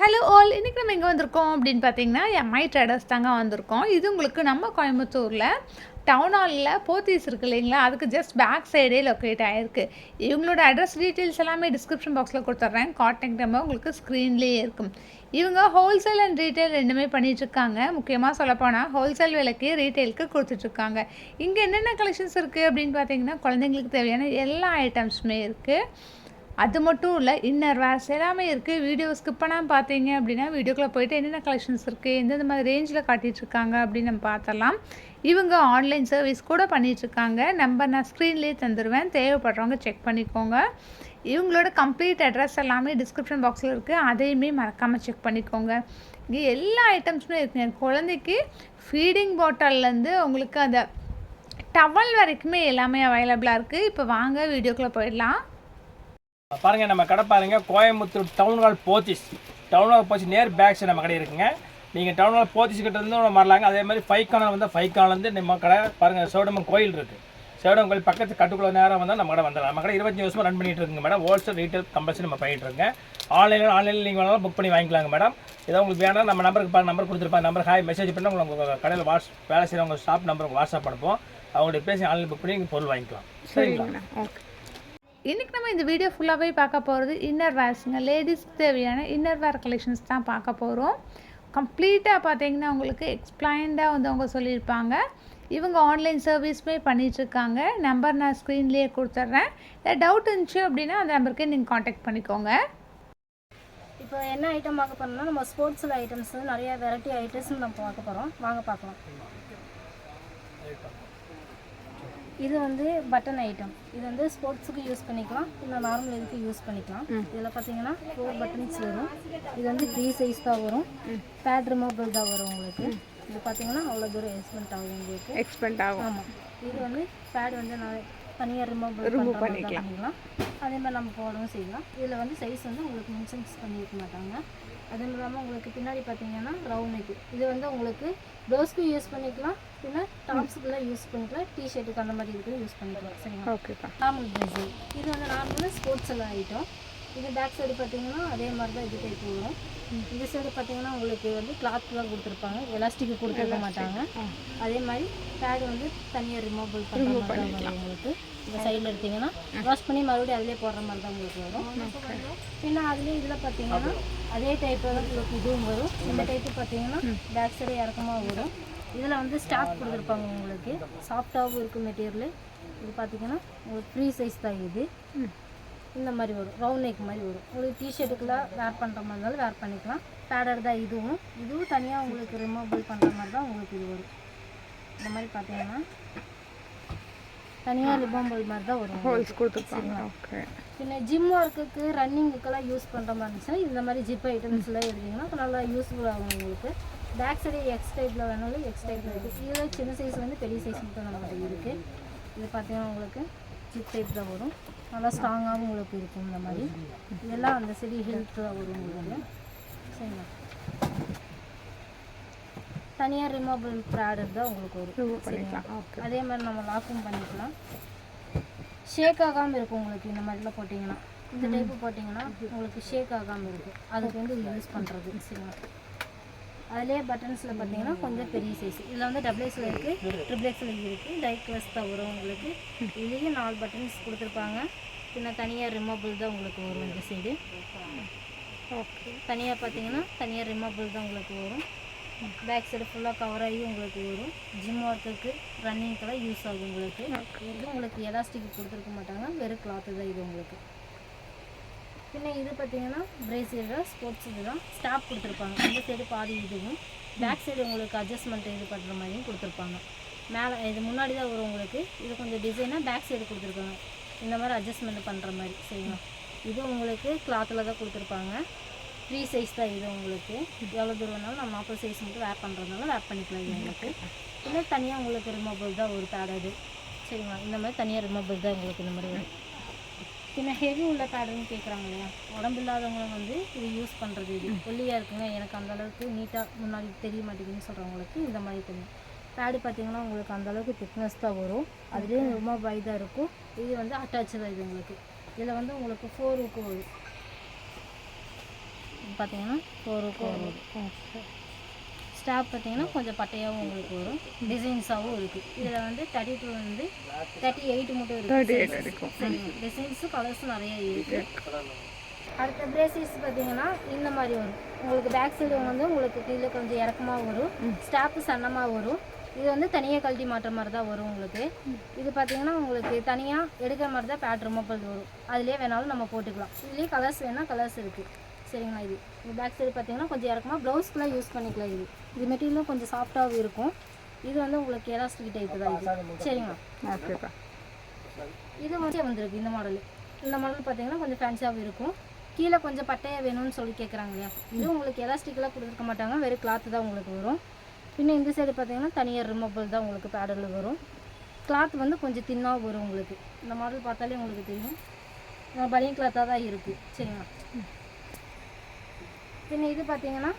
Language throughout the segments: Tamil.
ஹலோ ஆல் இன்றைக்கி நம்ம எங்கே வந்திருக்கோம் அப்படின்னு பார்த்தீங்கன்னா எம்ஐ ட்ரேடர்ஸ் தாங்க வந்திருக்கோம். இது உங்களுக்கு நம்ம கோயம்புத்தூரில் டவுன் ஹாலில் போத்தீஸ் இருக்கு இல்லைங்களா? அதுக்கு ஜஸ்ட் பேக் சைடே லொக்கேட் ஆகிருக்கு இவங்களோட அட்ரஸ் டீட்டெயில்ஸ் எல்லாமே டிஸ்கிரிப்ஷன் பாக்ஸில் கொடுத்துட்றேன் காண்டாக்ட் நம்பர் உங்களுக்கு ஸ்க்ரீன்லேயே இருக்கும். இவங்க ஹோல்சேல் அண்ட் ரீட்டைல் ரெண்டுமே பண்ணிகிட்ருக்காங்க முக்கியமாக சொல்லப்போனால் ஹோல்சேல் விலைக்கு ரீட்டைலுக்கு கொடுத்துட்ருக்காங்க இங்கே என்னென்ன கலெக்ஷன்ஸ் இருக்குது அப்படின்னு பார்த்தீங்கன்னா குழந்தைங்களுக்கு தேவையான எல்லா ஐட்டம்ஸுமே இருக்குது அது மட்டும் இல்லை இன்னர் வேர்ஸ் எல்லாமே இருக்குது வீடியோ ஸ்கிப் பண்ணாமல் பார்த்தீங்க அப்படின்னா வீடியோக்குள்ளே போயிட்டு என்னென்ன கலெக்ஷன்ஸ் இருக்குது எந்தெந்த மாதிரி ரேஞ்சில் காட்டிகிட்ருக்காங்க அப்படின்னு நம்ம பார்த்தலாம் இவங்க ஆன்லைன் சர்வீஸ் கூட பண்ணிகிட்ருக்காங்க நம்பர் நான் ஸ்க்ரீன்லேயே தந்துடுவேன் தேவைப்படுறவங்க செக் பண்ணிக்கோங்க. இவங்களோட கம்ப்ளீட் அட்ரஸ் எல்லாமே டிஸ்கிரிப்ஷன் பாக்ஸில் இருக்குது அதையுமே மறக்காமல் செக் பண்ணிக்கோங்க. இங்கே எல்லா ஐட்டம்ஸுமே இருக்குங்க குழந்தைக்கு ஃபீடிங் பாட்டில்லேருந்து உங்களுக்கு அந்த டவல் வரைக்குமே எல்லாமே அவைலபிளாக இருக்குது இப்போ வாங்க வீடியோக்குள்ளே போயிடலாம். பாருங்க நம்ம கடை பாருங்க Coimbatore town hall Pothys. Town hall போச்சு நேர் பேக் சைடு நம்ம கடை இருக்குங்க. நீங்கள் டவுன் ஹால் போத்திஸ் கிட்ட இருந்து வரலாங்க. அதே மாதிரி ஃபைவ் கார்னர் வந்து ஃபைவ் கார்னர்லேருந்து நம்ம கடை பாருங்க சோடமன் கோயில் இருக்குது சோடம் கோயில் பக்கத்து கட்டுக்குள்ள நேரம் வந்தால் நம்ம கடை வந்துடலாம். நம்ம கடை இருபத்தஞ்சு வருஷமா ரன் பண்ணிட்டு இருக்குங்க மேடம் ஹோல்சேல் ரீட்டைல் கம்பல்சரி நம்ம பண்ணிட்டு இருக்கோங்க. ஆன்லைனில் ஆன்லைனில் நீங்கள் வேணாலும் புக் பண்ணி வாங்கிக்கலாங்க மேடம் ஏதோ உங்களுக்கு வேணாம் நம்ம நம்பருக்கு பாருங்க நம்பர் கொடுத்துருப்பாங்க. நம்பர் ஹாய் மெசேஜ் பண்ணி உங்களுக்கு உங்கள் கடையில் வாட்ஸ் வேலை செய்கிறவங்க ஷாப் நம்பர் வாட்ஸ்அப் அனுப்போம் அவங்கள்ட்ட பேசி ஆன்லைன் புக் பண்ணி நீங்கள் பொருள் வாங்கிக்கலாம். சரிங்களா? ஓகே இன்றைக்கி நம்ம இந்த வீடியோ ஃபுல்லாகவே பார்க்க போகிறது இன்னர் வேர்ஸுங்க லேடிஸ்க்கு தேவையான இன்னர் வேர் கலெக்ஷன்ஸ் தான் பார்க்க போகிறோம் கம்ப்ளீட்டாக பார்த்தீங்கன்னா உங்களுக்கு எக்ஸ்பிளைன்டாக வந்து அவங்க சொல்லியிருப்பாங்க. இவங்க ஆன்லைன் சர்வீஸுமே பண்ணிகிட்ருக்காங்க நம்பர் நான் ஸ்க்ரீன்லேயே கொடுத்துட்றேன். டவுட் இருந்துச்சு அப்படின்னா அந்த நம்பருக்கே நீங்கள் காண்டாக்ட் பண்ணிக்கோங்க. இப்போ என்ன ஐட்டம் பார்க்க போகிறோம்னா நம்ம ஸ்போர்ட்ஸில் ஐட்டம்ஸ் நிறைய வெரைட்டி ஐட்டம்ஸ் நம்ம பார்க்க போகிறோம் வாங்க பார்க்கலாம். இது வந்து பட்டன் ஐட்டம் இது வந்து ஸ்போர்ட்ஸுக்கு யூஸ் பண்ணிக்கலாம். இல்லை நார்மல் இதுக்கு யூஸ் பண்ணிக்கலாம். இதில் பார்த்தீங்கன்னா ஃபோர் பட்டன்ஸ் வரும். இது வந்து த்ரீ சைஸ் தான் வரும். பேட் ரிமூவபிள் தான் வரும் உங்களுக்கு. இது பார்த்தீங்கன்னா அவ்வளோ தூரம் எக்ஸ்பென்ட் ஆகும் உங்களுக்கு. எக்ஸ்பெண்ட் ஆகும். ஆமாம் இது வந்து பேட் வந்து நான் தனியாக ரிமூவ் ரிமூவ் பண்ணிக்கலாம். அதே மாதிரி நம்ம போடவும் செய்யலாம். இதில் வந்து சைஸ் வந்து உங்களுக்கு மென்ஷன்ஸ் பண்ணியிருக்க மாட்டாங்க. அதுவும் இல்லாமல் உங்களுக்கு பின்னாடி பார்த்தீங்கன்னா ரவுண்ட் நெக் இது வந்து உங்களுக்கு ப்ளவுஸ்க்கும் யூஸ் பண்ணிக்கலாம். பின்ன டாப்ஸுக்குலாம் யூஸ் பண்ணிக்கலாம். டிஷர்ட்டுக்கு அந்த மாதிரி இதுக்கு யூஸ் பண்ணிக்கலாம் சரிங்களா? ஓகேப்பா நார்மல் ட்ரெஸ்ஸு இது வந்து நார்மல் ஸ்போர்ட்ஸ் எல்லாம் ஐட்டம் இது பேக் சைடு பார்த்தீங்கன்னா அதே மாதிரி தான் இது டைப் வரும். இந்த சைடு பார்த்தீங்கன்னா உங்களுக்கு வந்து கிளாத் தான் கொடுத்துருப்பாங்க. எலாஸ்டிக் கொடுத்துருக்க மாட்டாங்க. அதே மாதிரி பேட் வந்து தனியாக ரிமூவபிள் பண்ணுற மாதிரி உங்களுக்கு. இந்த சைடில் எடுத்தீங்கன்னா வாஷ் பண்ணி மறுபடியும் அதிலே போடுற மாதிரி தான் உங்களுக்கு வரும். பின்ன அதுலேயே இதில் பார்த்தீங்கன்னா அதே டைப் தான் உங்களுக்கு இதுவும் வரும். இந்த டைப்பு பார்த்தீங்கன்னா பேக் சைடு இறக்கமாக வரும். இதில் வந்து ஸ்டாக் கொடுத்துருப்பாங்க உங்களுக்கு. சாஃப்டாகவும் இருக்கும் மெட்டீரியல் இது பார்த்தீங்கன்னா உங்களுக்கு ஃப்ரீ சைஸ் தான் இது. இந்த மாதிரி வரும். ரவுண்ட் நெக் மாதிரி வரும். உங்களுக்கு டிஷர்ட்டுக்குலாம் வேர் பண்ணுற மாதிரி இருந்தாலும் வேர் பண்ணிக்கலாம். பேடர் தான் இதுவும். இதுவும் தனியாக உங்களுக்கு ரிமூவபிள் பண்ணுற மாதிரி தான் உங்களுக்கு இது வரும். இந்த மாதிரி பார்த்தீங்கன்னா தனியாக ரிமூவபிள் மாதிரி தான் வரும் ஓகே பின்ன ஜிம் ஒர்க்குக்கு ரன்னிங்குக்கெல்லாம் யூஸ் பண்ணுற மாதிரி இருந்துச்சுன்னா இந்த மாதிரி ஜிப் ஐட்டம்ஸ்லாம் எடுத்தீங்கன்னா நல்லா யூஸ்ஃபுல் ஆகும் உங்களுக்கு. பேக் சைடு எக்ஸ் டைப்பில் வேணாலும் எக்ஸ் டைப்பில் இருக்குது இதில் சின்ன சைஸ் வந்து பெரிய சைஸ் மட்டும் நம்ம இருக்குது இது பார்த்தீங்கன்னா உங்களுக்கு ஜிப் டைப் தான் வரும். நல்லா ஸ்ட்ராங்காகவும் உங்களுக்கு இருக்கும் இந்த மாதிரி. இதெல்லாம் அந்த செடி ஹெல்த்தில் வரும் உங்களுக்கு. சரிங்களா? தனியாக ரிமூவபிள் ப்ராடக்ட் தான் உங்களுக்கு வரும். சரிங்களா? அதே மாதிரி நம்ம லாக்கும் பண்ணிக்கலாம். ஷேக் ஆகாமல் இருக்கும் உங்களுக்கு இந்த மாதிரிலாம் போட்டிங்கன்னா. இந்த டைப்பு போட்டிங்கன்னா உங்களுக்கு ஷேக் ஆகாமல் இருக்கும். அதுக்கு வந்து யூஸ் பண்ணுறது சரிங்களா? அதுலேயே பட்டன்ஸில் பார்த்தீங்கன்னா கொஞ்சம் பெரிய சைஸ் இதில் வந்து டபுள் எக்ஸில் இருக்குது ட்ரிபிள் எக்ஸில் இருக்குது டைட் க்ளஸ் தான் வரும் உங்களுக்கு. இதுலேயும் நாலு பட்டன்ஸ் கொடுத்துருப்பாங்க. பின்ன தனியாக ரிமூவபிள் தான் உங்களுக்கு வரும் இந்த சைடு ஓகே தனியாக பார்த்தீங்கன்னா தனியாக ரிமூவபிள் தான் உங்களுக்கு வரும். பேக் சைடு ஃபுல்லாக கவர் ஆகி உங்களுக்கு வரும். ஜிம் ஒர்க்குக்கு ரன்னிங்க்கெல்லாம் யூஸ் ஆகும் உங்களுக்கு. இது உங்களுக்கு எலாஸ்டிக் கொடுத்துருக்க மாட்டாங்க. வெறும் கிளாத்து தான் இது உங்களுக்கு. பின்ன இது பார்த்தீங்கன்னா பிரேசியர் ஸ்போர்ட்ஸ் இதுதான் ஸ்டாப் கொடுத்துருப்பாங்க. இந்த சைடு பாதி இதுவும். பேக் சைடு உங்களுக்கு அட்ஜஸ்ட்மெண்ட் இது பண்ணுற மாதிரியும் கொடுத்துருப்பாங்க. மேலே இது முன்னாடி தான் வரும் உங்களுக்கு. இது கொஞ்சம் டிசைனாக பேக் சைடு கொடுத்துருக்காங்க. இந்த மாதிரி அட்ஜஸ்ட்மெண்ட் பண்ணுற மாதிரி சரிங்களா? இது உங்களுக்கு கிளாத்தில் தான் கொடுத்துருப்பாங்க. ஃப்ரீ சைஸ் தான் இது உங்களுக்கு. எவ்வளோ தூரம் வேணாலும் நம்ம நாற்பது சைஸ் மட்டும் வேர் பண்ணுறதுனால வேர் பண்ணிக்கலாம் இது உங்களுக்கு. இல்லை தனியாக உங்களுக்கு ரிமோபிள் தான் ஒரு பேட் அது. சரிங்களா? இந்த மாதிரி தனியாக ரிமோபிள் தான் உங்களுக்கு இந்த மாதிரி வரும். பின்ன ஹெவி உள்ள பேடுன்னு கேட்குறாங்க இல்லையா? உடம்பு இல்லாதவங்க வந்து இது யூஸ் பண்ணுறது இது. ஒல்லியாக இருக்குங்க. எனக்கு அந்த அளவுக்கு நீட்டாக முன்னாடி தெரிய மாட்டேங்குதுன்னு சொல்கிறவங்களுக்கு இந்த மாதிரி தெரியும். பேடு பார்த்தீங்கன்னா உங்களுக்கு அந்த அளவுக்கு திக்னஸ் தான் வரும். அதுலேயே ரொம்ப தான் இருக்கும். இது வந்து அட்டாச்சு தான் இது உங்களுக்கு. இதில் வந்து உங்களுக்கு ஃபோர் ஊக்கு வரும் பார்த்தீங்கன்னா ஒரு வரும் ஸ்டாப் பார்த்தீங்கன்னா கொஞ்சம் பட்டையாகவும் உங்களுக்கு வரும். டிசைன்ஸாகவும் இருக்குது இதில் வந்து தேர்ட்டி டூ வந்து தேர்ட்டி எயிட் மட்டும் இருக்குது சரிங்க டிசைன்ஸும் கலர்ஸும் நிறைய இருக்குது அடுத்த பிரேசிஸ் பார்த்தீங்கன்னா இந்த மாதிரி வரும். உங்களுக்கு பேக் சைடு வந்து உங்களுக்கு கீழே கொஞ்சம் இறக்கமாக வரும். ஸ்டாப்பு சன்னமாக வரும். இது வந்து தனியாக கழட்டி மாட்டுற மாதிரி தான் வரும் உங்களுக்கு. இது பார்த்தீங்கன்னா உங்களுக்கு தனியாக எடுக்கிற மாதிரி தான் பேட் ரிமூவல் வரும். அதுலேயே வேணாலும் நம்ம போட்டுக்கலாம். இதுலேயே கலர்ஸ் வேணால் கலர்ஸ் இருக்குது சரிங்களா இது? இந்த பேக் சைடு பார்த்தீங்கன்னா கொஞ்சம் இறக்கமாக ப்ளவுஸ்க்குலாம் யூஸ் பண்ணிக்கலாம் இது. இது மெட்டீரியலும் கொஞ்சம் சாஃப்டாகவும் இருக்கும். இது வந்து உங்களுக்கு எலாஸ்டிக் டைப் தான் இது. சரிங்களா? ஓகேப்பா இது வந்து வந்திருக்கு இந்த மாடல் இந்த மாடல் பார்த்தீங்கன்னா கொஞ்சம் ஃபேன்சியாகவும் இருக்கும். கீழே கொஞ்சம் பட்டையாக வேணும்னு சொல்லி கேட்குறாங்க இல்லையா? இது உங்களுக்கு எலாஸ்டிக்கெலாம் கொடுத்துருக்க மாட்டாங்க. வெறும் கிளாத்து தான் உங்களுக்கு வரும். பின்ன இந்த சைடு பார்த்தீங்கன்னா தனியாக ரிமூவல் தான் உங்களுக்கு பேடல் வரும். கிளாத் வந்து கொஞ்சம் தின்னாக வரும் உங்களுக்கு. இந்த மாடல் பார்த்தாலே உங்களுக்கு தெரியும். பனியன் கிளாத்தாக தான் இருக்குது சரிங்களா? பின்ன இது பார்த்தீங்கன்னா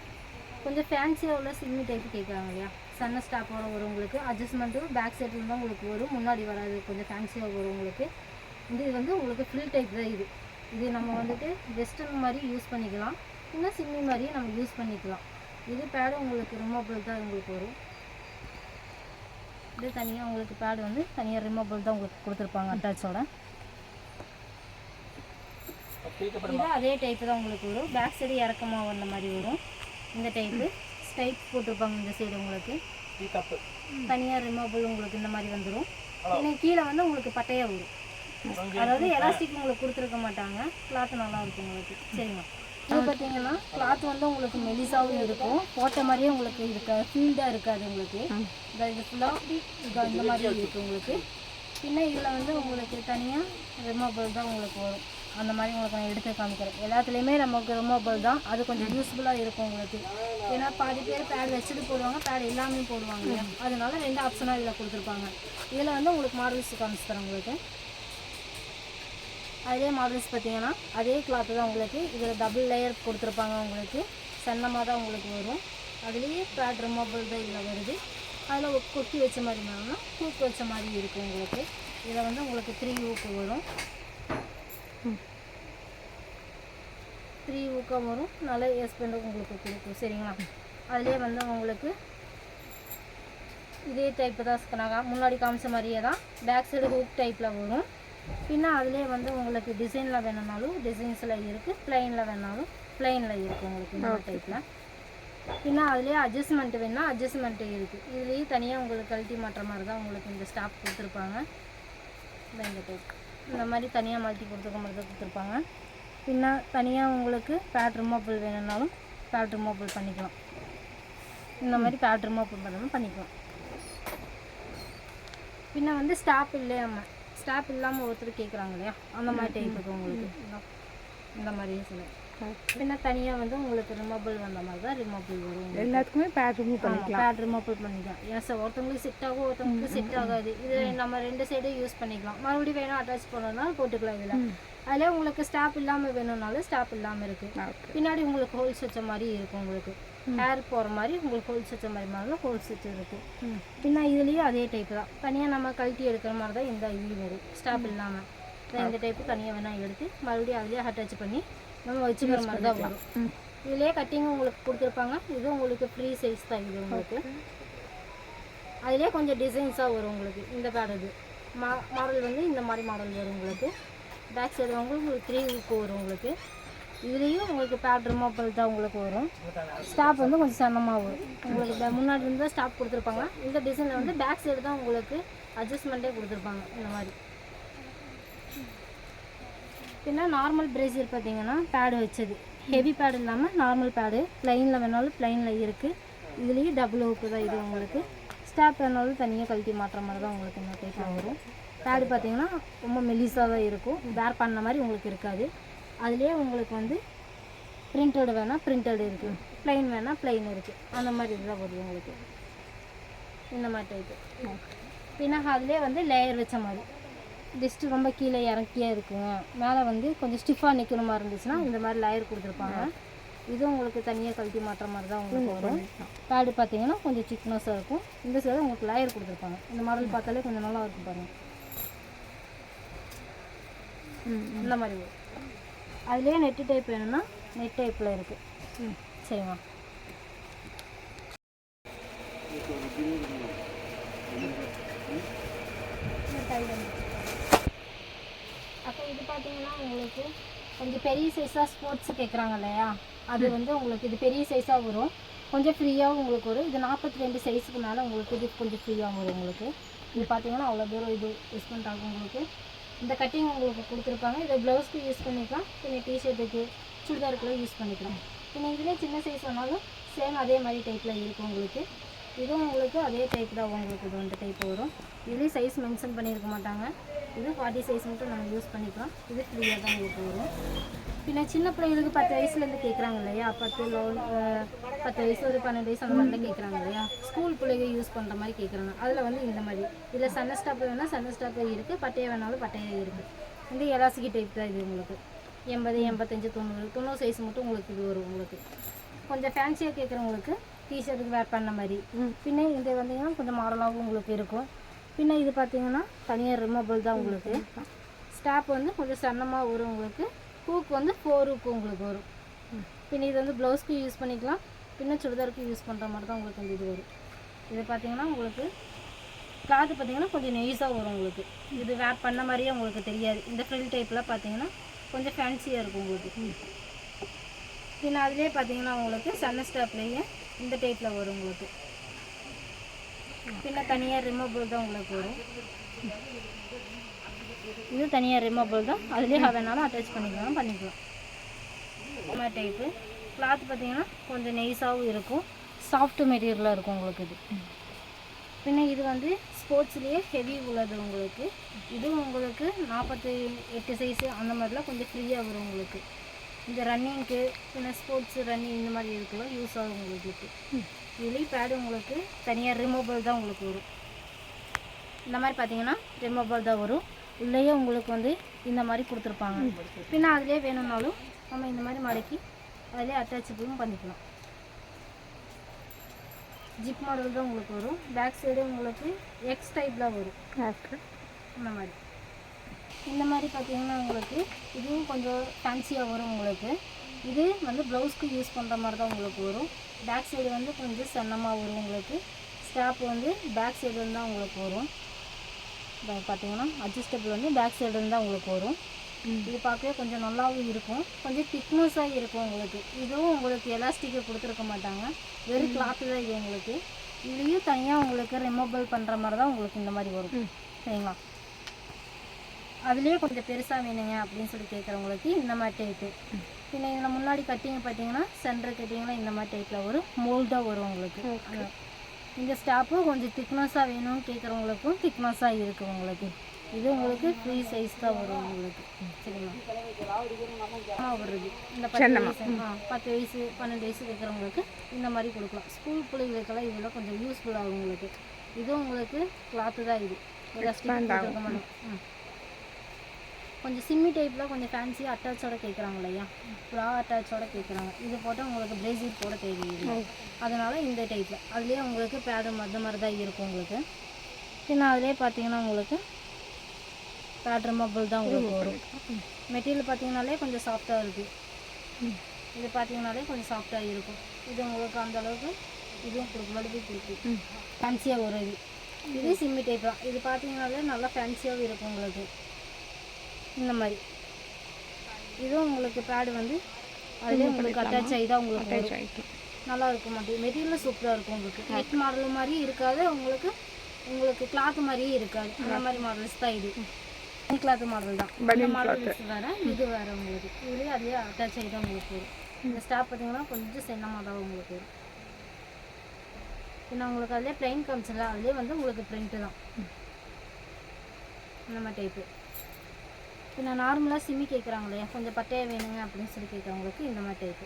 கொஞ்சம் ஃபேன்சியாக உள்ள சிம்மி டைப் கேட்குறாங்க இல்லையா? சன்ன ஸ்டாப்போட வரும் உங்களுக்கு. அட்ஜஸ்ட்மெண்ட்டும் பேக் சைட்லேருந்து தான் உங்களுக்கு வரும். முன்னாடி வராது. கொஞ்சம் ஃபேன்சியாக வரும் உங்களுக்கு. இந்த இது வந்து உங்களுக்கு ஃபில் டைப் தான் இது. இது நம்ம வந்துட்டு வெஸ்டர்ன் மாதிரி யூஸ் பண்ணிக்கலாம். இன்னும் சிம்மி மாதிரியும் நம்ம யூஸ் பண்ணிக்கலாம். இது பேடு உங்களுக்கு ரிமோபிள் தான் உங்களுக்கு வரும். இது தனியாக உங்களுக்கு பேடு வந்து தனியாக ரிமோபிள் தான் உங்களுக்கு கொடுத்துருப்பாங்க அட்டாச்சோட இது அதே டைப்பு தான் உங்களுக்கு வரும். பேக் சைடு இறக்கமாக வந்த மாதிரி வரும். இந்த டைப்பு ஸ்டைப் போட்டிருப்பாங்க இந்த சைடு உங்களுக்கு. தனியாக ரிமூவபிள் உங்களுக்கு இந்த மாதிரி வந்துடும் இன்னும் கீழே வந்து உங்களுக்கு பட்டையாக வரும். அதாவது எலாஸ்டிக் உங்களுக்கு கொடுத்துருக்க மாட்டாங்க. கிளாத் நல்லா இருக்கும் உங்களுக்கு. சரிங்க இது பார்த்தீங்கன்னா கிளாத் வந்து உங்களுக்கு மெலிசாவும் இருக்கும். போட்ட மாதிரியே உங்களுக்கு இருக்க ஃபீல்டாக இருக்காது உங்களுக்கு. இந்த இது ஃபுல்லாக இந்த மாதிரி இருக்குது உங்களுக்கு. பின்ன இதில் வந்து உங்களுக்கு தனியாக ரிமூவபிள் தான் உங்களுக்கு வரும். அந்த மாதிரி உங்களுக்கு நான் எடுத்து காமிக்கிறேன். எல்லாத்துலேயுமே நமக்கு ரிமூவபிள் தான். அது கொஞ்சம் யூஸ்ஃபுல்லாக இருக்கும் உங்களுக்கு. ஏன்னா பாதி பேர் பேட் வச்சுட்டு போடுவாங்க பேட் எல்லாமே போடுவாங்க அதனால ரெண்டு ஆப்ஷனாக இதில் கொடுத்துருப்பாங்க. இதில் வந்து உங்களுக்கு மாடல்ஸ் காமிச்சு தரேன் உங்களுக்கு. அதே மாடல்ஸ் பார்த்தீங்கன்னா அதே கிளாத்து தான் உங்களுக்கு. இதில் டபுள் லேயர் கொடுத்துருப்பாங்க உங்களுக்கு. சன்னமாக தான் உங்களுக்கு வரும். அதுலேயே பேட் ரிமூவபிள் தான் இதில் வருது. அதில் கொக்கி வச்ச மாதிரி வேணும்னா ஹூக் வச்ச மாதிரி இருக்கும் உங்களுக்கு. இதில் வந்து உங்களுக்கு த்ரீ ஊக்கு வரும். த்ரீ ஊக்கம் வரும். நல்ல எஸ்பெண்டும் உங்களுக்கு கொடுக்கும். சரிங்களா? அதுலேயே வந்து உங்களுக்கு இதே டைப்பு தான் நான் முன்னாடி காமிச்ச மாதிரியே தான். பேக் சைடு ஹூக் டைப்பில் வரும். பின்ன அதுலேயே வந்து உங்களுக்கு டிசைனில் வேணும்னாலும் டிசைன்ஸில் இருக்குது ப்ளைனில் வேணாலும் ப்ளைனில் இருக்குது உங்களுக்கு இந்த டைப்பில் பின்ன அதுலேயே அட்ஜஸ்ட்மெண்ட் வேணால் அட்ஜஸ்ட்மெண்ட்டு இருக்குது இதுலேயே தனியாக உங்களுக்கு கழட்டி மாட்டுற மாதிரி தான் உங்களுக்கு இந்த ஸ்டாப் கொடுத்துருப்பாங்க. இந்த டைப் இந்த மாதிரி தனியாக மாற்றி கொடுத்துருக்க மாதிரி தான் கொடுத்துருப்பாங்க. பின்ன தனியாக உங்களுக்கு பேட் ரிமூவபிள் வேணும்னாலும் பேட் ரிமூவபிள் பண்ணிக்கலாம். இந்த மாதிரி பேட் ரிமூவபிள் பண்ணாலும் பண்ணிக்கலாம். பின்ன வந்து ஸ்டாப் இல்லாமல் ஸ்டாப் இல்லாமல் ஒருத்தர் கேட்குறாங்க இல்லையா? அந்த மாதிரி டைப் இருக்கும் உங்களுக்கு. இந்த- இந்த மாதிரி சில பின்ன தனியாக வந்து உங்களுக்கு ரிமூவபிள் வந்த மாதிரி தான் ரிமூவபிள் வரும். எல்லாத்துக்குமே பேட் ரிமூவ் பண்ணிக்கலாம். பேட் ரிமூவபிள் பண்ணிக்கலாம். ஏன் சார் ஒருத்தவங்களுக்கு செட் ஆகும் ஒருத்தவங்களுக்கு செட் ஆகாது. இது நம்ம ரெண்டு சைடும் யூஸ் பண்ணிக்கலாம். மறுபடியும் வேணும் அட்டாச் பண்ணணும்னாலும் போட்டுக்கலாம் இதில். அதில் உங்களுக்கு ஸ்டாப் இல்லாமல் வேணும்னாலும் ஸ்டாப் இல்லாமல் இருக்குது பின்னாடி உங்களுக்கு ஹோல்ஸ் வச்ச மாதிரி இருக்கும் உங்களுக்கு. ஹேர் போகிற மாதிரி உங்களுக்கு ஹோல்ஸ் வச்ச மாதிரி மாதிரி ஹோல்ஸ் வச்சு இருக்குது பின்ன இதுலேயும் அதே டைப் தான். தனியாக நம்ம கழட்டி எடுக்கிற மாதிரி தான் இந்த இது வரும். ஸ்டாப் இல்லாமல் இந்த டைப்பு தனியாக வேணால் எடுத்து மறுபடியும் அதுலேயே அட்டாச் பண்ணி நம்ம வச்சுக்கிற மாதிரி தான் வரும் இதுலேயே கட்டிங் உங்களுக்கு கொடுத்துருப்பாங்க. இது உங்களுக்கு ஃப்ரீ சைஸ் தான் இது உங்களுக்கு. அதுலேயே கொஞ்சம் டிசைன்ஸாக வரும் உங்களுக்கு. இந்த பேட் இது. மா மாடல் வந்து இந்த மாதிரி மாடல் வரும் உங்களுக்கு. பேக் சைடு வந்து உங்களுக்கு த்ரீ வீக் வரும் உங்களுக்கு. இதுலேயும் உங்களுக்கு பேட் ரிமூவபிள் தான் உங்களுக்கு வரும். ஸ்டாப் வந்து கொஞ்சம் சன்னமாக வரும். உங்களுக்கு முன்னாடி இருந்தால் ஸ்டாப் கொடுத்துருப்பாங்க. இந்த டிசைனில் வந்து பேக் சைடு தான் உங்களுக்கு அட்ஜஸ்ட்மெண்ட்டே கொடுத்துருப்பாங்க. இந்த மாதிரி. பின்ன நார்மல் பிரேசியர் பார்த்தீங்கன்னா பேடு வச்சது. ஹெவி பேடு இல்லாமல் நார்மல் பேடு ப்ளைனில் வேணாலும் ப்ளைனில் இருக்குது இதுலேயும் டபுள் ஹூக்கு தான் இது உங்களுக்கு. ஸ்டாப் வேணாலும் தனியாக கழட்டி மாட்டுற மாதிரி தான் உங்களுக்கு இந்த டைப்பில் வரும். பேடு பார்த்தீங்கன்னா ரொம்ப மெலிசாக தான் இருக்கும். வேர் பண்ண மாதிரி உங்களுக்கு இருக்காது. அதுலேயே உங்களுக்கு வந்து பிரிண்டட் வேணால் பிரிண்டட் இருக்குது ப்ளைன் வேணால் ப்ளைன் இருக்குது அந்த மாதிரி இதுதான் வருது உங்களுக்கு. இந்த மாதிரி டைப்பு பின்னா அதுலேயே வந்து லேயர் வச்ச மாதிரி. ஜஸ்ட்டு ரொம்ப கீழே இறக்கியா இருக்குங்க மேலே வந்து கொஞ்சம் ஸ்டிஃபாக நிற்கிற மாதிரி இருந்துச்சுன்னா இந்த மாதிரி லேயர் கொடுத்துருப்பாங்க. இது உங்களுக்கு தனியாக கழட்டி மாட்டுற மாதிரி தான் உங்களுக்கு வரும். பேடு பார்த்தீங்கன்னா கொஞ்சம் சிக்னஸாக இருக்கும். இந்த சைடு உங்களுக்கு லேயர் கொடுத்துருப்பாங்க. இந்த மாடல் பார்த்தாலே கொஞ்சம் நல்லா இருக்கும் பாருங்கள் இந்த மாதிரி வரும். அதுலேயே நெட்டு டைப் வேணும்னா நெட் டைப்பில் இருக்குது சரிம்மா அப்போ இது பார்த்தீங்கன்னா உங்களுக்கு கொஞ்சம் பெரிய சைஸாக ஸ்போர்ட்ஸ் கேட்குறாங்க இல்லையா? அது வந்து உங்களுக்கு இது பெரிய சைஸாக வரும். கொஞ்சம் ஃப்ரீயாகவும் உங்களுக்கு வரும். இது நாற்பத்தி ரெண்டு சைஸுக்கு மேலே உங்களுக்கு இது கொஞ்சம் ஃப்ரீயாக வரும் உங்களுக்கு. இது பார்த்தீங்கன்னா அவ்வளோ தூரம் இது டிஸ்கவுண்ட் ஆகும் உங்களுக்கு. இந்த கட்டிங் உங்களுக்கு கொடுத்துருப்பாங்க இதை ப்ளவுஸ்க்கு யூஸ் பண்ணிக்கலாம். பின்ன டிஷர்ட்டுக்கு சுடிதாருக்குலாம் யூஸ் பண்ணிக்கலாம். பின்ன இதுலேயே சின்ன சைஸ் வேணாலும் சேம் அதே மாதிரி டைப்பில் இருக்கும் உங்களுக்கு. இதுவும் உங்களுக்கு அதே டைப் தான் உங்களுக்கு இது வந்து டைப் வரும். இதுலேயும் சைஸ் மென்ஷன் பண்ணியிருக்க மாட்டாங்க. இது ஃபார்ட்டி சைஸ் மட்டும் நம்ம யூஸ் பண்ணிக்கலாம் இது ஃப்ரீயாக தான் உங்களுக்கு வரும். பின்ன சின்ன பிள்ளைங்களுக்கு பத்து வயசுலேருந்து கேட்குறாங்க இல்லையா? பத்து லெவல் பத்து வயசு ஒரு பன்னெண்டு வயசு அந்த மாதிரிலாம் கேட்குறாங்க இல்லையா? ஸ்கூல் பிள்ளைங்க யூஸ் பண்ணுற மாதிரி கேட்குறாங்க அதில் வந்து இந்த மாதிரி. இதில் சன்ன ஸ்டாப் வேணால் சன்ன ஸ்டாப் இருக்குது பட்டையை வேணாலும் பட்டையே இருக்குது இந்த எலாசிக்கி டைப் தான் இது உங்களுக்கு. எண்பது எண்பத்தஞ்சு தொண்ணூறு தொண்ணூறு சைஸ் மட்டும் உங்களுக்கு இது வரும் உங்களுக்கு. கொஞ்சம் ஃபேன்சியாக கேட்குறவங்களுக்கு டிஷர்ட்டுக்கு வேர் பண்ண மாதிரி. பின்ன இது வந்தீங்கன்னா கொஞ்சம் மாடலாகவும் உங்களுக்கு இருக்கும். பின்ன இது பார்த்தீங்கன்னா தனியாக ரிமூவபிள் தான் உங்களுக்கு. ஸ்டாப் வந்து கொஞ்சம் சன்னமாக வரும் உங்களுக்கு. ஹூக் வந்து ஃபோர் ஹூக் உங்களுக்கு வரும். பின்ன இது வந்து ப்ளவுஸ்க்கு யூஸ் பண்ணிக்கலாம். பின்ன சுடிதாருக்கு யூஸ் பண்ணுற மாதிரி தான் உங்களுக்கு இந்த இது வரும். இது பார்த்தீங்கன்னா உங்களுக்கு கிளாத்து பார்த்தீங்கன்னா கொஞ்சம் நெய்ஸாக வரும் உங்களுக்கு. இது வேர் பண்ண மாதிரியே உங்களுக்கு தெரியாது. இந்த ஃப்ரில் டைப்லாம் பார்த்தீங்கன்னா கொஞ்சம் ஃபேன்சியாக இருக்கும் உங்களுக்கு. பின்ன அதுலேயே பார்த்தீங்கன்னா உங்களுக்கு சன்ன ஸ்டாப்லேயே இந்த டைப்பில் வரும் உங்களுக்கு. பின்ன தனியாக ரிமோபிள் தான் உங்களுக்கு வரும். இது தனியாக ரிமோபிள் தான். அதுலேயே வேணாலும் அட்டாச் பண்ணிக்கலாம் பண்ணிக்கலாம். இந்த மாதிரி டைப்பு கிளாத் பார்த்தீங்கன்னா கொஞ்சம் நெய்ஸாகவும் இருக்கும். சாஃப்ட் மெட்டீரியலாக இருக்கும் உங்களுக்கு இது. பின்ன இது வந்து ஸ்போர்ட்ஸ்லேயே ஹெவி உள்ளது உங்களுக்கு. இதுவும் உங்களுக்கு நாற்பத்தி எட்டு சைஸு அந்த மாதிரிலாம் கொஞ்சம் ஃப்ரீயாக வரும் உங்களுக்கு. இந்த ரன்னிங்க்கு பின்ன ஸ்போர்ட்ஸ் ரன்னிங் இந்த மாதிரி இருக்கலாம் யூஸ் ஆகும் உங்களுக்கு. இதுலேயும் பேடு உங்களுக்கு தனியாக ரிமூவபிள் தான் உங்களுக்கு வரும். இந்த மாதிரி பார்த்தீங்கன்னா ரிமூவபிள் தான் வரும். உள்ளேயே உங்களுக்கு வந்து இந்த மாதிரி கொடுத்துருப்பாங்க. பின்ன அதிலே வேணும்னாலும் நம்ம இந்த மாதிரி மடக்கி அதிலே அட்டாச்சபிளும் பண்ணிக்கலாம். ஜிப் மாடல் தான் உங்களுக்கு வரும். பேக் சைடு உங்களுக்கு எக்ஸ் டைப்பில் வரும். இந்த மாதிரி. இந்த மாதிரி பார்த்தீங்கன்னா உங்களுக்கு இதுவும் கொஞ்சம் ஃபேன்சியாக வரும் உங்களுக்கு. இது வந்து ப்ளவுஸ்க்கு யூஸ் பண்ணுற மாதிரி தான் உங்களுக்கு வரும். பேக் சைடு வந்து கொஞ்சம் சன்னமாக வரும் உங்களுக்கு. ஸ்டாப் வந்து பேக் சைடு தான் உங்களுக்கு வரும். பார்த்தீங்கன்னா அட்ஜஸ்டபிள் வந்து பேக் சைடு தான் உங்களுக்கு வரும். இது பார்க்கவே கொஞ்சம் நல்லாவும் இருக்கும். கொஞ்சம் திக்னஸாக இருக்கும் உங்களுக்கு. இதுவும் உங்களுக்கு எலாஸ்டிக்கை கொடுத்துருக்க மாட்டாங்க. வெறும் கிளாத்து தான் இது உங்களுக்கு. இதுலேயும் தனியாக உங்களுக்கு ரிமூவபிள் பண்ணுற மாதிரி தான் உங்களுக்கு இந்த மாதிரி வரும். சரிங்களா? அதுலேயே கொஞ்சம் பெருசாக வேணுங்க அப்படின்னு சொல்லி கேட்குறவங்களுக்கு இந்த மாதிரி டைப்பு பின்ன இதில் முன்னாடி கட்டிங் பார்த்தீங்கன்னா சென்டர் கட்டிங்லாம் இந்த மாதிரி டைப்பில் வரும் மோல்டாக வரும் உங்களுக்கு. இந்த ஸ்டாப்பு கொஞ்சம் திக்னஸாக வேணும்னு கேட்குறவங்களுக்கும் திக்னஸாக இருக்குது உங்களுக்கு. இது உங்களுக்கு ஃப்ரீ சைஸ் தான் வரும் உங்களுக்கு. சரிங்களா? வருது இந்த பத்து வயசு ஆ பத்து வயசு பன்னெண்டு வயசு இருக்கிறவங்களுக்கு இந்த மாதிரி கொடுக்கலாம். ஸ்கூல் பிள்ளைகளுக்கெல்லாம் இதெல்லாம் கொஞ்சம் யூஸ்ஃபுல்லாகும் உங்களுக்கு. இதுவும் உங்களுக்கு கிளாத்து தான் இது. எலாஸ்டிக் போட்டிருக்க மாட்டோம். ம். கொஞ்சம் சிம்மி டைப்பில் கொஞ்சம் ஃபேன்சி அட்டாச்சோட கேட்குறாங்க இல்லையா? ப்ரா அட்டாச்சோட கேட்குறாங்க இது போட்டால் உங்களுக்கு பிரேசில் போட தேவையில்லை. அதனால இந்த டைப்பில் அதுலேயே உங்களுக்கு பேடு அந்த மாதிரி தான் இருக்கும் உங்களுக்கு. பின்ன அதுலேயே பார்த்தீங்கன்னா உங்களுக்கு பேட் ரிமூவபிள் தான் உங்களுக்கு வரும். மெட்டீரியல் பார்த்தீங்கனாலே கொஞ்சம் சாஃப்டாக இருக்குது இது பார்த்தீங்கனாலே கொஞ்சம் சாஃப்டாக இருக்கும். இது உங்களுக்கு அந்த அளவுக்கு இதுவும் கொடுக்கும். வலுவு கொடுக்கும். ஃபேன்சியாக வரும் இது. இது சிம்மி டைப் தான். இது பார்த்தீங்கனாலே நல்லா ஃபேன்சியாகவும் இருக்கும் உங்களுக்கு. இந்த மாதிரி. இதுவும் உங்களுக்கு பேடு வந்து அதுலேயே உங்களுக்கு அட்டாச் ஆகி தான் உங்களுக்கு வரும். நல்லா இருக்கும் மாட்டேன் மெட்டீரியல் சூப்பராக இருக்கும் உங்களுக்கு. நெட் மாடல் மாதிரி இருக்காது உங்களுக்கு உங்களுக்கு கிளாத் மாதிரியே இருக்காது. அந்த மாதிரி மாடல்ஸ் தான் இது. கிளாத் மாடல் தான். அந்த மாடல் வேற இது வேற உங்களுக்கு. இதுலேயே அதுலேயே அட்டாச் ஆகி தான் உங்களுக்கு வரும். இந்த ஸ்டாப் பார்த்தீங்கன்னா கொஞ்சம் சின்னமாக தான் உங்களுக்கு வரும். பின்ன உங்களுக்கு அதிலே பிளைன் காமிச்சல அதுலேயே வந்து உங்களுக்கு பிரிண்ட்டு தான். இந்த மாதிரி டைப்பு பின்ன நார்மலாக சிம்மி கேட்குறாங்க இல்லையா கொஞ்சம் பட்டையா வேணுங்க அப்படின்னு சொல்லி கேட்குறவங்களுக்கு இந்த மாதிரி டைப்பு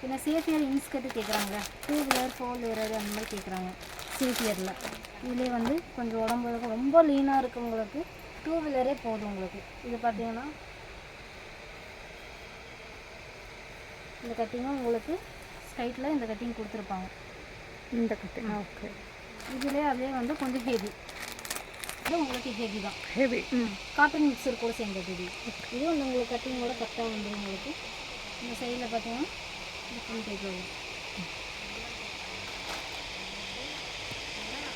பின்ன சேஃபியர் இன்ஸ்கர்ட்டு கேட்குறாங்க டூ வீலர் ஃபோர் வீலர் அந்த மாதிரி கேட்குறாங்க சேஃபியரில். இதுலேயே வந்து கொஞ்சம் உடம்பு ரொம்ப லீனாக இருக்கவங்களுக்கு டூ வீலரே போதும் உங்களுக்கு. இது பார்த்தீங்கன்னா இந்த கட்டிங்கும் உங்களுக்கு ஸ்ட்ரைட்டில் இந்த கட்டிங் கொடுத்துருப்பாங்க. இந்த கட்டிங் ஓகே இதுலேயே அதுலேயே வந்து கொஞ்சம் ஹெவி இது உங்களுக்கு ஹெவி தான். ஹெவி ம். காட்டன் மிக்சர் கூட சேர்ந்தது இது. இது வந்து உங்களுக்கு கட்டிங்கோட கரெக்டாக வந்துடும் உங்களுக்கு. இந்த சைடில் பார்த்தீங்கன்னா டிஃப்ரெண்ட் டைப் வரும்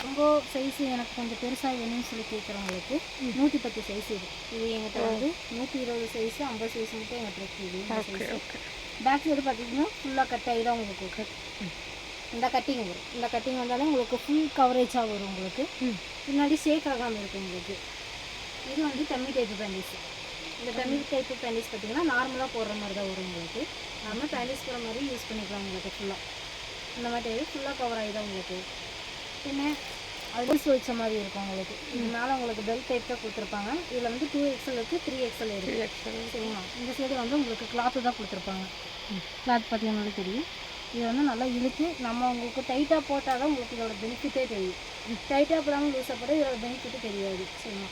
ரொம்ப சைஸ் எனக்கு கொஞ்சம் பெருசாக வேணும்னு சொல்லி கேட்குறவங்களுக்கு நூற்றி பத்து சைஸ் இது. இது எங்கிட்ட வந்து நூற்றி இருபது சைஸ் ஐம்பது சைஸ் மட்டும் எங்கிட்ட இருக்குது பேக் சைடு பார்த்தீங்கன்னா ஃபுல்லாக கட் ஆகி தான் உங்களுக்கு. இந்த கட்டிங் வரும். இந்த கட்டிங் வந்தாலும் உங்களுக்கு ஃபுல் கவரேஜாக வரும் உங்களுக்கு. ம். பின்னாடி ஷேக் ஆகாமல் இருக்கும் உங்களுக்கு. இது வந்து டம்மி டைப்பு பேண்டிஸ் இந்த டம்மி டைப்பு பேண்டிஸ் பார்த்தீங்கன்னா நார்மலாக போடுற மாதிரி தான் வரும் உங்களுக்கு. நார்மல் பேண்டிஸ் போடுற மாதிரி யூஸ் பண்ணிக்கலாம் உங்களுக்கு ஃபுல்லாக இந்த மாதிரி ஃபுல்லாக கவர் ஆகி தான் உங்களுக்கு. பின்ன அது வச்ச மாதிரி இருக்கும் உங்களுக்கு. இது மேலே உங்களுக்கு பெல்ட் டைப் தான் கொடுத்துருப்பாங்க. இதில் வந்து டூ எக்ஸல் இருக்குது த்ரீ எக்ஸல் இருக்குது சரிங்களா? இந்த சைடு வந்து உங்களுக்கு கிளாத்து தான் கொடுத்துருப்பாங்க. கிளாத் பார்த்தீங்கன்னாலே தெரியும். இது வந்து நல்லா இழுத்து நம்ம உங்களுக்கு டைட்டாக போட்டால் தான் உங்களுக்கு இதோட பெனிஃபிட்டே தெரியும். டைட்டாக போடாமல் லூஸாக போட்டால் இதோட பெனிஃபிட்டே தெரியாது. சரிங்களா?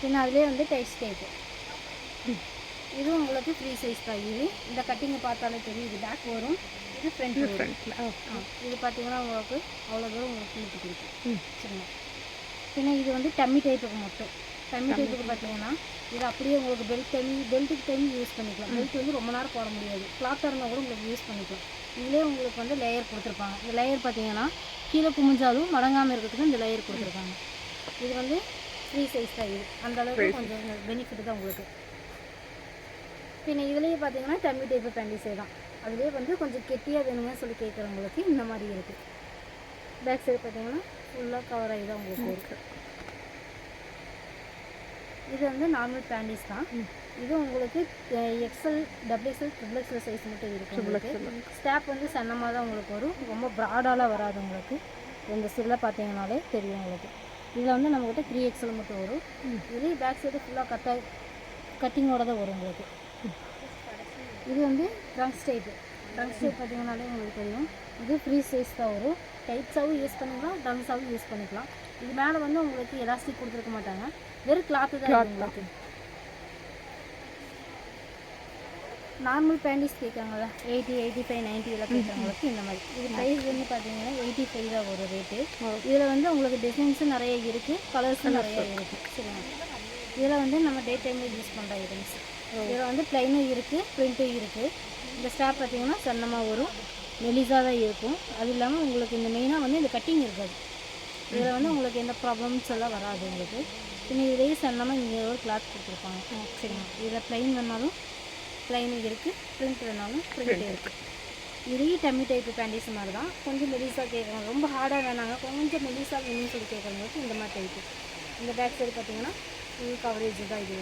பின்ன அதுலேயே வந்து டைஸ் டைப்பு இது உங்களுக்கு ஃப்ரீ சைஸ் தான். இது இந்த கட்டிங்கை பார்த்தாலே தெரியும். இது பேக் வரும். இது ஃப்ரண்ட் வரும். ஃப்ரண்ட்டில் இது பார்த்தீங்கன்னா உங்களுக்கு அவ்வளோ தூரம் உங்களுக்கு இழுத்து கொடுக்கும். ம். சரிங்களா? பின்ன இது வந்து டம்மி டைப்புக்கு மட்டும். டம்மி டைப்புக்கு பார்த்தீங்கன்னா இது அப்படியே உங்களுக்கு பெல்ட் டைமி பெல்ட்டுக்கு டைமி யூஸ் பண்ணிக்கலாம். பெல்ட் வந்து ரொம்ப நேரம் போட முடியாது. கிளாத்தாக இருந்தால் கூட உங்களுக்கு யூஸ் பண்ணிக்கலாம். இதுலேயே உங்களுக்கு வந்து லேயர் கொடுத்துருப்பாங்க. இந்த லேயர் பார்த்தீங்கன்னா கீழே குமிஞ்சாலும் மடங்காமல் இருக்கிறதுக்கு இந்த லேயர் கொடுத்துருக்காங்க. இது வந்து ஃப்ரீ சைஸ் தான் இது. அந்த அளவுக்கு கொஞ்சம் பெனிஃபிட் தான் உங்களுக்கு. பின்ன இதுலேயே பார்த்தீங்கன்னா டம்மி டைப்பு பேண்டிஸே தான் அதுலேயே வந்து கொஞ்சம் கெட்டியாக வேணுங்கன்னு சொல்லி கேட்குறவங்களுக்கு இந்த மாதிரி இருக்குது பேக் சைடு பார்த்தீங்கன்னா ஃபுல்லாக கவர் ஆகி தான் உங்களுக்கு இருக்குது இது வந்து நார்மல் பேண்டிஸ் தான். இது உங்களுக்கு XL double XL triple XL size மட்டும் இருக்கு உங்களுக்கு. ஸ்டாப் வந்து சன்னமாக தான் உங்களுக்கு வரும். ரொம்ப ப்ராடாலாம் வராது உங்களுக்கு. இந்த சில்ல பார்த்தீங்கனாலே தெரியும் உங்களுக்கு. இதில் வந்து நம்மக்கிட்ட த்ரீ எக்ஸல் மட்டும் வரும். இதுலேயும் பேக் சைடு ஃபுல்லாக கட்ட கட்டிங்கோட தான் வரும் உங்களுக்கு. இது வந்து ட்ரங்க் ஸ்டைப்பு ட்ரங்க் ஸ்டைப் பார்த்தீங்கன்னாலே உங்களுக்கு தெரியும். இது ஃப்ரீ சைஸ் தான் வரும். டைட்ஸாகவும் யூஸ் பண்ணிக்கலாம் ட்ரங்க்ஸாகவும் யூஸ் பண்ணிக்கலாம். இது மேலே வந்து உங்களுக்கு எலாஸ்டிக் கொடுத்துருக்க மாட்டாங்க. வெறும் கிளாத்து தான் நார்மல் பேண்டிஸ் கேட்குறாங்கல்ல எயிட்டி எயிட்டி ஃபைவ் நைன்ட்டியில் கேட்குறவங்களுக்கு இந்த மாதிரி. இது ப்ரைஸ் வந்து பார்த்தீங்கன்னா எயிட்டி ஃபைவ் தான் ஒரு ரேட்டு இதில் வந்து உங்களுக்கு டிசைன்ஸும் நிறைய இருக்குது கலர்ஸும் நிறைய இருக்குது சரிங்க இதில் வந்து நம்ம டே டைமில் யூஸ் பண்ணுற ஐட்டம்ஸ் இதில் வந்து ப்ளைனும் இருக்குது ப்ரிண்ட்டும் இருக்குது இந்த ஸ்டாப் பார்த்தீங்கன்னா சன்னமாக வரும். மெலிசாக தான் இருக்கும். அது இல்லாமல் உங்களுக்கு இந்த மெயினாக வந்து இந்த கட்டிங் இருக்காது. இதில் வந்து உங்களுக்கு எந்த ப்ராப்ளம்ஸ் எல்லாம் வராது உங்களுக்கு. பின்ன இதுலேயே சன்னமாக இங்கே ஒரு கிளாத் கொடுத்துருப்பாங்க. சரிங்க இதில் ப்ளைன் வேணாலும் ப்ளைனும் இருக்குது ப்ரிண்ட் வேணாலும் ப்ரிண்ட் இருக்குது இதுலேயும் டம்மி டைப்பு பேண்டிஸ் மாதிரி தான் கொஞ்சம் மெலிசாக கேட்குறாங்க ரொம்ப ஹார்டாக வேணாங்க. கொஞ்சம் மெலிசாக வேணும்னு சொல்லி கேட்குறவங்களுக்கு இந்த மாதிரி டைப்பு இந்த பேக் சைடு பார்த்தீங்கன்னா ஃபுல் கவரேஜ் தான் இது.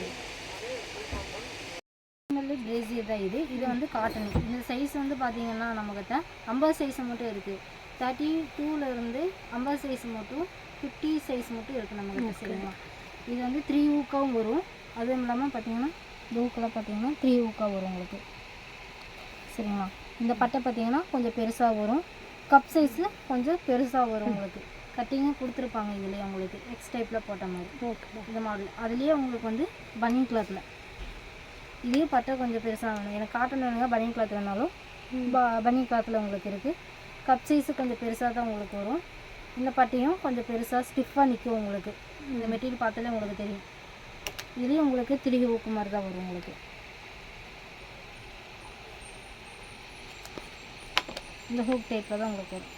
பிரேசியர் தான் இது. இது வந்து காட்டன் இந்த சைஸ் வந்து பார்த்தீங்கன்னா நம்மக்கிட்ட ஐம்பது சைஸ் மட்டும் இருக்குது தேர்ட்டி இருந்து ஐம்பது சைஸ் மட்டும் ஃபிஃப்டி சைஸ் மட்டும் இருக்குது நம்மக்கிட்ட சரிங்களா? இது வந்து த்ரீ ஊக்காவும் வரும். அதுவும் இல்லாமல் பார்த்தீங்கன்னா இந்த ஊக்கெல்லாம் பார்த்தீங்கன்னா த்ரீ ஊக்கா வரும் உங்களுக்கு. சரிங்களா? இந்த பட்டை பார்த்தீங்கன்னா கொஞ்சம் பெருசாக வரும். கப் சைஸு கொஞ்சம் பெருசாக வரும் உங்களுக்கு. கட்டிங்கும் கொடுத்துருப்பாங்க இதுலேயே உங்களுக்கு. எக்ஸ் டைப்பில் போட்ட மாதிரி. ஓகே இந்த மாடல் அதுலேயே உங்களுக்கு வந்து பனியன் கிளாத்தில் இதே பட்டை கொஞ்சம் பெருசாக வேணும். எனக்கு காட்டன் வேணுங்க பனியன் கிளாத் வேணாலும் பனியன் கிளாத்தில் உங்களுக்கு இருக்குது கப் சைஸு கொஞ்சம் பெருசாக தான் உங்களுக்கு வரும். இந்த பட்டையும் கொஞ்சம் பெருசாக ஸ்டிஃபாக நிற்கும் உங்களுக்கு. இந்த மெட்டீரியல் பார்த்தாலே உங்களுக்கு தெரியும். இதுலேயும் உங்களுக்கு திருகி ஊக்கு மாதிரி தான் வரும் உங்களுக்கு. இந்த ஹூக் டைப்பில் தான் உங்களுக்கு வரும்.